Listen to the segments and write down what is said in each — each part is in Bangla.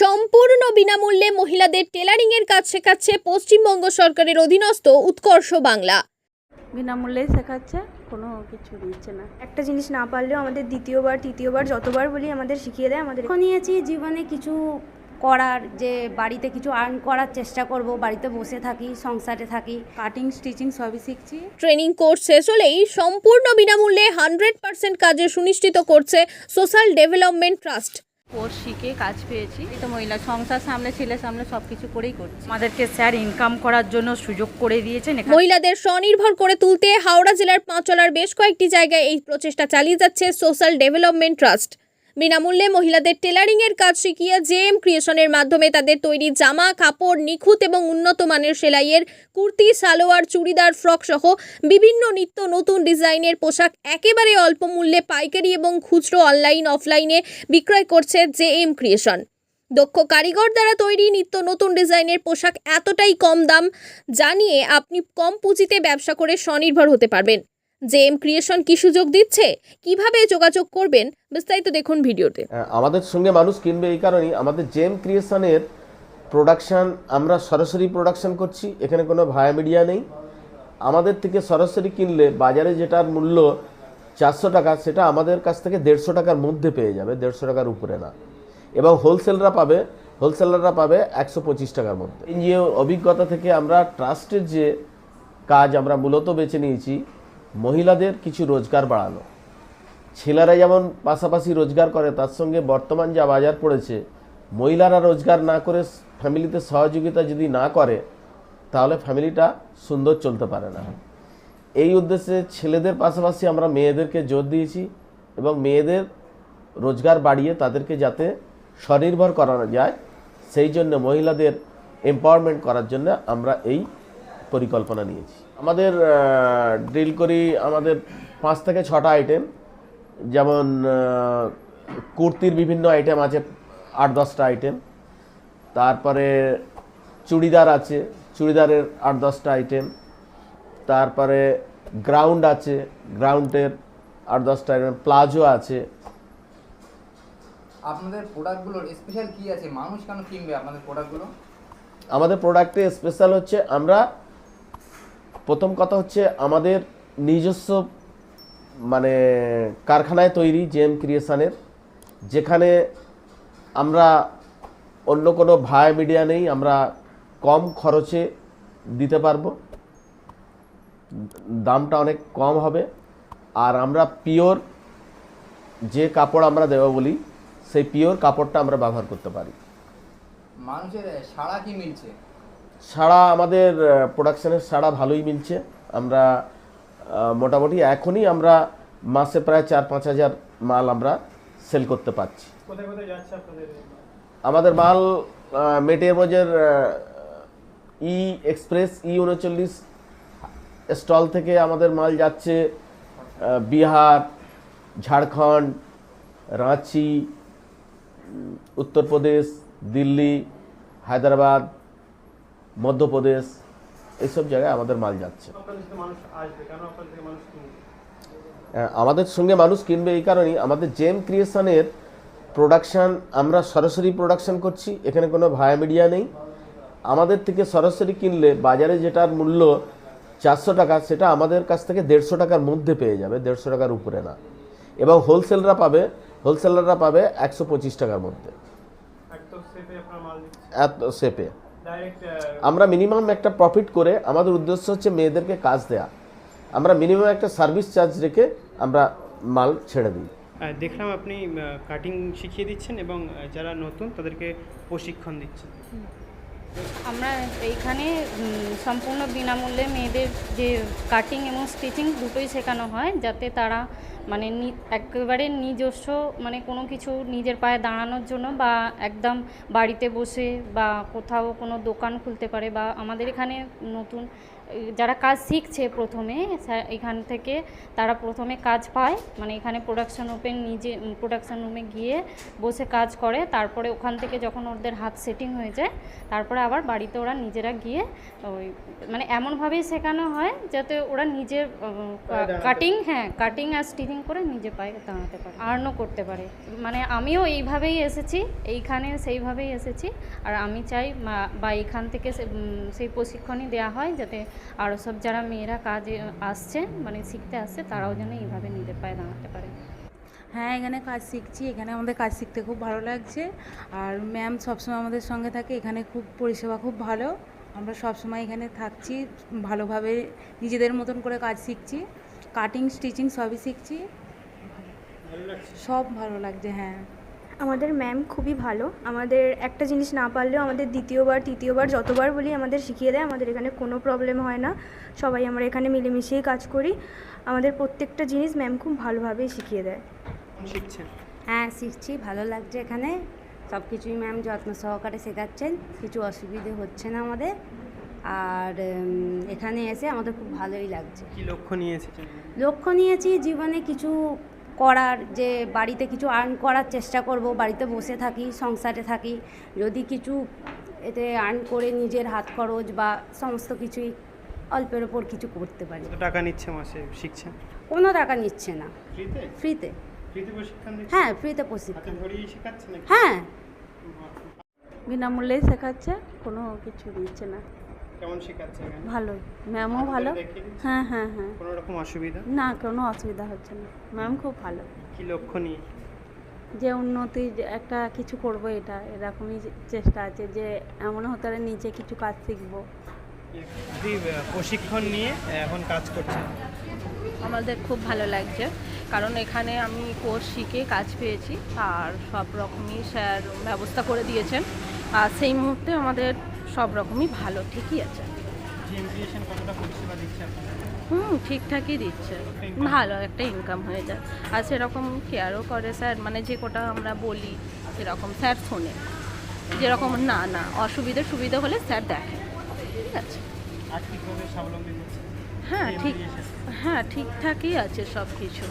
সম্পূর্ণ বিনামূল্যে মহিলাদের টেলারিংয়ের কাজ শেখাচ্ছে পশ্চিমবঙ্গ সরকারের অধীনস্থ উৎকর্ষ বাংলা। বিনামূল্যেই শেখাচ্ছে কোনো কিছু দিচ্ছে না। একটা জিনিস না পারলেও আমাদের দ্বিতীয়বার তৃতীয়বার যতবার বলি আমাদের শিখিয়ে দেয় আমাদের লক্ষ্য নিয়েছি জীবনে কিছু করার যে বাড়িতে কিছু আর্ন করার চেষ্টা করব বাড়িতে বসে থাকি সংসারে থাকি। কাটিং স্টিচিং সবই শিখছি। ট্রেনিং কোর্স শেষ হলেই সম্পূর্ণ বিনামূল্যে হান্ড্রেড পার্সেন্ট কাজে সুনিশ্চিত করছে সোশ্যাল ডেভেলপমেন্ট ট্রাস্ট কোর্স শিখে কাজ পেয়েছি। এই তো মহিলা সংসার সামনে ছেলে সামনে সব কিছু করেই করছি। আমাদেরকে স্যার ইনকাম করার জন্য সুযোগ করে দিয়েছেন মহিলাদের স্বনির্ভর করে তুলতে হাওড়া জেলার পাঁচলার বেশ কয়েকটি জায়গায় এই প্রচেষ্টা চালিয়ে যাচ্ছে সোশ্যাল ডেভেলপমেন্ট ট্রাস্ট বিনামূল্যে মহিলাদের টেলারিংয়ের কাজ শিখিয়ে জেএম ক্রিয়েশনের মাধ্যমে তাদের তৈরি জামা, কাপড়, নিখুঁত এবং উন্নত মানের সেলাইয়ের কুর্তি, সালোয়ার, চুড়িদার, ফ্রক সহ বিভিন্ন নিত্য নতুন ডিজাইনের পোশাক একেবারে অল্প মূল্যে পাইকারি এবং খুচরো অনলাইন, অফলাইনে বিক্রয় করছে জেএম ক্রিয়েশন। দক্ষ কারিগর দ্বারা তৈরি নিত্য নতুন ডিজাইনের পোশাক এতটাই কম দাম জানিয়ে আপনি কম পুঁজিতে ব্যবসা করে স্বনির্ভর হতে পারবেন। জেএম ক্রিয়েশন কি সুযোগ দিচ্ছে? কীভাবে যোগাযোগ করবেন? বিস্তারিত দেখুন ভিডিওতে। আমাদের সঙ্গে মানুষ কিনবে এই কারণেই আমাদের জেম ক্রিয়েশনের প্রোডাকশান আমরা সরাসরি প্রোডাকশন করছি, এখানে কোনো ভায়া মিডিয়া নেই। আমাদের থেকে সরাসরি কিনলে বাজারে যেটার মূল্য চারশো টাকা, সেটা আমাদের কাছ থেকে দেড়শো টাকার মধ্যে পেয়ে যাবে, দেড়শো টাকার উপরে না। এবং হোলসেলরা পাবে হোলসেলাররা পাবে একশো পঁচিশ টাকার মধ্যে। এনজিও অভিজ্ঞতা থেকে আমরা ট্রাস্টের যে কাজ আমরা মূলত বেছে নিয়েছি মহিলাদের কিছু রোজগার বাড়ানো। ছেলেরা যেমন পাশাপাশি রোজগার করে, তার সঙ্গে বর্তমান যা বাজার পড়েছে, মহিলারা রোজগার না করে ফ্যামিলিতে সহযোগিতা যদি না করে, তাহলে ফ্যামিলিটা সুন্দর চলতে পারে না। এই উদ্দেশ্যে ছেলেদের পাশাপাশি আমরা মেয়েদেরকে জোর দিয়েছি এবং মেয়েদের রোজগার বাড়িয়ে তাদেরকে যাতে স্বনির্ভর করানো যায়, সেই জন্য মহিলাদের এম্পাওয়ারমেন্ট করার জন্য আমরা এই পরিকল্পনা নিয়েছি। আমাদের ড্রিল করি আমাদের পাঁচ থেকে ছটা আইটেম যেমন কুর্তির বিভিন্ন আইটেম আছে আট দশটা আইটেম তারপরে চুড়িদার আছে চুড়িদারের আট দশটা আইটেম তারপরে গ্রাউন্ড আছে গ্রাউন্ডের আট দশটা আইটেম প্লাজো আছে। আপনাদের প্রোডাক্টগুলোর স্পেশাল কি আছে? মানুষ কেন কিনবে আপনাদের প্রোডাক্টগুলো আমাদের প্রোডাক্টে স্পেশাল হচ্ছে আমরা প্রথম কথা হচ্ছে আমাদের নিজস্ব মানে কারখানায় তৈরি জেম ক্রিয়েশনের, যেখানে আমরা অন্য কোনো ভায়া মিডিয়া নেই, আমরা কম খরচে দিতে পারব। দামটা অনেক কম হবে। আর আমরা পিওর যে কাপড় আমরা দেবো বলি, সেই পিওর কাপড়টা আমরা ব্যবহার করতে পারি। মানুষের সাড়া কি মিলছে? সাড়া আমাদের প্রোডাকশানের সাড়া ভালোই মিলছে। আমরা মোটামুটি এখনই আমরা মাসে প্রায় চার পাঁচ হাজার মাল আমরা সেল করতে পারছি। আমাদের মাল মেটের মজের ই এক্সপ্রেস ই উনচল্লিশ স্টল থেকে আমাদের মাল যাচ্ছে বিহার ঝাড়খণ্ড রাঁচি উত্তরপ্রদেশ দিল্লি হায়দ্রাবাদ মধ্যপ্রদেশ এইসব জায়গায় আমাদের মাল যাচ্ছে। আহ, আমাদের সঙ্গে মানুষ কিনবে এই কারণেই। আমাদের জেম ক্রিয়েশনের প্রোডাকশান আমরা সরাসরি প্রোডাকশান করছি এখানে কোনো ভায়া মিডিয়া নেই। আমাদের থেকে সরাসরি কিনলে বাজারে যেটার মূল্য চারশো টাকা সেটা আমাদের কাছ থেকে দেড়শো টাকার মধ্যে পেয়ে যাবে দেড়শো টাকার উপরে না। এবং হোলসেলরা পাবে হোলসেলাররা পাবে একশো পঁচিশ টাকার মধ্যে। এত শেপে আমরা মিনিমাম একটা প্রফিট করে আমাদের উদ্দেশ্য হচ্ছে মেয়েদেরকে কাজ দেয়া। আমরা মিনিমাম একটা সার্ভিস চার্জ রেখে আমরা মাল ছেড়ে দিই। দেখলাম আপনি কাটিং শিখিয়ে দিচ্ছেন এবং যারা নতুন তাদেরকে প্রশিক্ষণ দিচ্ছেন। আমরা এইখানে সম্পূর্ণ বিনামূল্যে মেয়েদের যে কাটিং এবং স্টিচিং দুটোই শেখানো হয়, যাতে তারা মানে একেবারে নিজস্ব মানে কোনো কিছু নিজের পায়ে দাঁড়ানোর জন্য বা একদম বাড়িতে বসে বা কোথাও কোনো দোকান খুলতে পারে বা আমাদের এখানে নতুন যারা কাজ শিখছে প্রথমে এখান থেকে তারা প্রথমে কাজ পায়। মানে এখানে প্রোডাকশন রুমে নিজে প্রোডাকশন রুমে গিয়ে বসে কাজ করে। তারপরে ওখান থেকে যখন ওদের হাত সেটিং হয়ে যায় তারপরে আবার বাড়িতে ওরা নিজেরা গিয়ে ওই মানে এমনভাবেই শেখানো হয় যাতে ওরা নিজের কাটিং হ্যাঁ কাটিং আর স্টিচিং করে নিজে পায়ে দাঁড়াতে পারে। আর্নও করতে পারে। মানে আমিও এইভাবেই এসেছি এইখানে সেইভাবেই এসেছি। আর আমি চাই বা এখান থেকে সেই প্রশিক্ষণই দেওয়া হয় যাতে আরও সব যারা মেয়েরা কাজে আসছে মানে শিখতে আসছে তারাও যেন এইভাবে নিজের পায়ে দাঁড়াতে পারে। হ্যাঁ এখানে কাজ শিখছি এখানে আমাদের কাজ শিখতে খুব ভালো লাগছে। আর ম্যাম সবসময় আমাদের সঙ্গে থাকে এখানে খুব পরিষেবা খুব ভালো। আমরা সবসময় এখানে থাকছি ভালোভাবে নিজেদের মতন করে কাজ শিখছি। কাটিং স্টিচিং সবই শিখছি। সব ভালো লাগছে হ্যাঁ। আমাদের ম্যাম খুবই ভালো। আমাদের একটা জিনিস না পারলেও আমাদের দ্বিতীয়বার তৃতীয়বার যতবার বলি আমাদের শিখিয়ে দেয় আমাদের এখানে কোনো প্রবলেম হয় না। সবাই আমরা এখানে মিলেমিশেই কাজ করি। আমাদের প্রত্যেকটা জিনিস ম্যাম খুব ভালোভাবেই শিখিয়ে দেয়। হ্যাঁ শিখছি। ভালো লাগছে এখানে। সব কিছুই ম্যাম যত্ন সহকারে শেখাচ্ছেন। কিছু অসুবিধে হচ্ছে না আমাদের। আর এখানে এসে আমাদের খুব ভালোই লাগছে। কি লক্ষ্য নিয়ে এসেছেন লক্ষ্য নিয়েছি জীবনে কিছু করার যে বাড়িতে কিছু আর্ন করার চেষ্টা করব বাড়িতে বসে থাকি সংসারে থাকি যদি কিছু এতে আর্ন করে নিজের হাত খরচ বা সমস্ত কিছুই অল্পের ওপর কিছু করতে পারি। টাকা নিচ্ছে মাসে? শিখছেন? কোনো টাকা নিচ্ছে না। ফ্রিতে? হ্যাঁ ফ্রিতে প্রশিক্ষণ। হ্যাঁ। বিনামূল্যেই শেখাচ্ছে কোনো কিছু নিচ্ছে না। কেমন শেখাচ্ছে ভালোই। ম্যামও ভালো? হ্যাঁ হ্যাঁ হ্যাঁ। কোনো রকম অসুবিধা? না কোনো অসুবিধা হচ্ছে না। ম্যাম খুব ভালো। কি লক্ষ্য নিয়ে? যে উন্নতি একটা কিছু করব এটা এরকমই চেষ্টা আছে যে এমন হতে পারে নিজে কিছু কাজ শিখব। প্রশিক্ষণ নিয়ে এখন কাজ করছেন? আমাদের খুব ভালো লাগছে। কারণ এখানে আমি কোর্স শিখে কাজ পেয়েছি আর সব রকমই স্যার ব্যবস্থা করে দিয়েছেন। আর সেই মুহূর্তে আমাদের সব রকমই ভালো ঠিকই আছে। হুম ঠিকঠাকই দিচ্ছে। ভালো একটা ইনকাম হয়ে যায়। আর সেরকম কেয়ারও করে স্যার মানে যে কোটা আমরা বলি সেরকম স্যার শোনে। যেরকম না না অসুবিধা সুবিধা হলে স্যার দেখে। ঠিক আছে? হ্যাঁ ঠিক হ্যাঁ ঠিকঠাকই আছে সব কিছু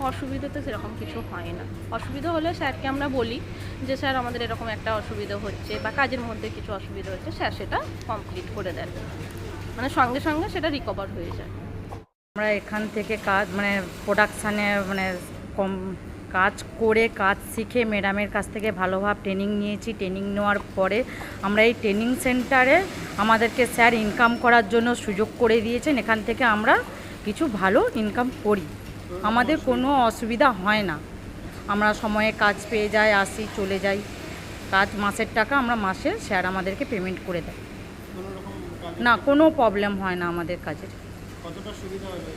অসুবিধা তো সেরকম কিছু হয় না। অসুবিধা হলে স্যারকে আমরা বলি যে স্যার আমাদের এরকম একটা অসুবিধা হচ্ছে বা কাজের মধ্যে কিছু অসুবিধা হচ্ছে, স্যার সেটা কমপ্লিট করে দেন। মানে সঙ্গে সঙ্গে সেটা রিকভার হয়ে যায়। আমরা এখান থেকে কাজ মানে প্রোডাকশানে মানে কম কাজ করে, কাজ শিখে ম্যাডামের কাছ থেকে ভালোভাবে ট্রেনিং নিয়েছি। ট্রেনিং নেওয়ার পরে আমরা এই ট্রেনিং সেন্টারে আমাদেরকে স্যার ইনকাম করার জন্য সুযোগ করে দিয়েছেন। এখান থেকে আমরা কিছু ভালো ইনকাম করি। আমাদের কোনো অসুবিধা হয় না। আমরা সময়ে কাজ পেয়ে যাই আসি চলে যাই। কাজ মাসের টাকা আমরা মাসে স্যার আমাদেরকে পেমেন্ট করে দেয়। না কোনো প্রবলেম হয় না আমাদের কাজের। কতটা সুবিধা হবে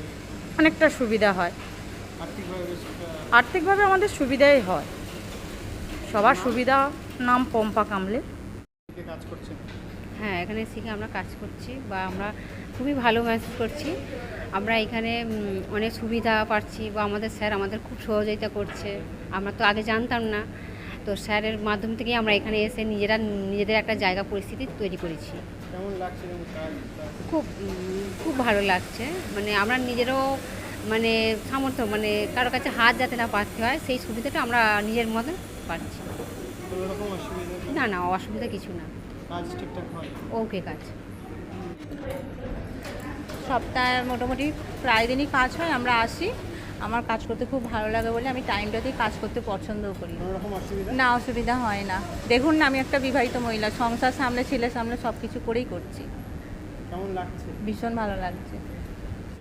অনেকটা সুবিধা হয়। আর্থিকভাবে আমাদের সুবিধাই হয়। সবার সুবিধা নাম পম্পা কামলে। কাজ করছেন হ্যাঁ এখানে শিখে আমরা কাজ করছি বা আমরা খুবই ভালো ম্যানেজ করছি। আমরা এখানে অনেক সুবিধা পাচ্ছি বা আমাদের স্যার আমাদের খুব সহযোগিতা করছে। আমরা তো আগে জানতাম না। তো স্যারের মাধ্যম থেকেই আমরা এখানে এসে নিজেরা নিজেদের একটা জায়গা পরিস্থিতি তৈরি করেছি? খুব খুব ভালো লাগছে। মানে আমরা নিজেরও মানে সামর্থ্য মানে কারও কাছে হাত যাতে না পাততে হয় সেই সুবিধাটা আমরা নিজের মতন পাচ্ছি? না না অসুবিধা কিছু না। ওকে কাজ। সপ্তাহে মোটামুটি প্রায় দিনই কাজ হয় আমরা আসি। আমার কাজ করতে খুব ভালো লাগে বলে আমি টাইমটাতেই কাজ করতে পছন্দ করি। না অসুবিধা হয় না। দেখুন না আমি একটা বিবাহিত মহিলা সংসার সামনে ছেলে সামনে সব কিছু করেই করছি। ভীষণ ভালো লাগছে।